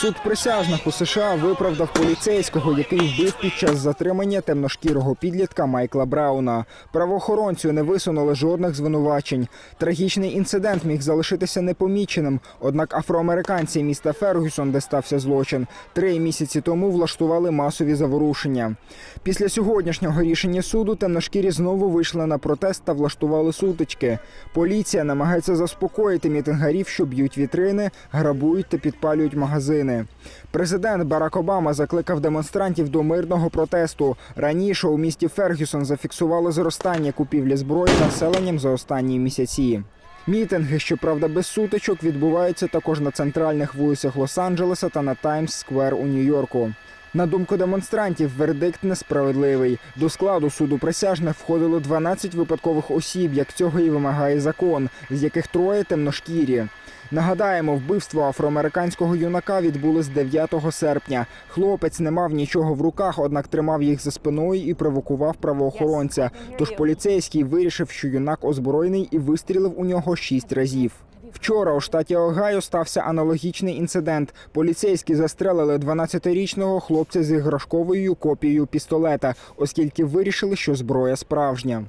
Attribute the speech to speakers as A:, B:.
A: Суд присяжних у США виправдав поліцейського, який вбив під час затримання темношкірого підлітка Майкла Брауна. Правоохоронцю не висунули жодних звинувачень. Трагічний інцидент міг залишитися непоміченим. Однак афроамериканці міста Фергюсон, де стався злочин, три місяці тому влаштували масові заворушення. Після сьогоднішнього рішення суду темношкірі знову вийшли на протест та влаштували сутички. Поліція намагається заспокоїти мітингарів, що б'ють вітрини, грабують та підпалюють магазини. Президент Барак Обама закликав демонстрантів до мирного протесту. Раніше у місті Фергюсон зафіксували зростання купівлі зброї населенням за останні місяці. Мітинги, щоправда, без сутичок, відбуваються також на центральних вулицях Лос-Анджелеса та на Таймс-сквер у Нью-Йорку. На думку демонстрантів, вердикт несправедливий. До складу суду присяжних входило 12 випадкових осіб, як цього і вимагає закон, з яких троє темношкірі. Нагадаємо, вбивство афроамериканського юнака відбулось 9 серпня. Хлопець не мав нічого в руках, однак тримав їх за спиною і провокував правоохоронця. Тож поліцейський вирішив, що юнак озброєний і вистрілив у нього шість разів. Вчора у штаті Огайо стався аналогічний інцидент. Поліцейські застрелили 12-річного хлопця з іграшковою копією пістолета, оскільки вирішили, що зброя справжня.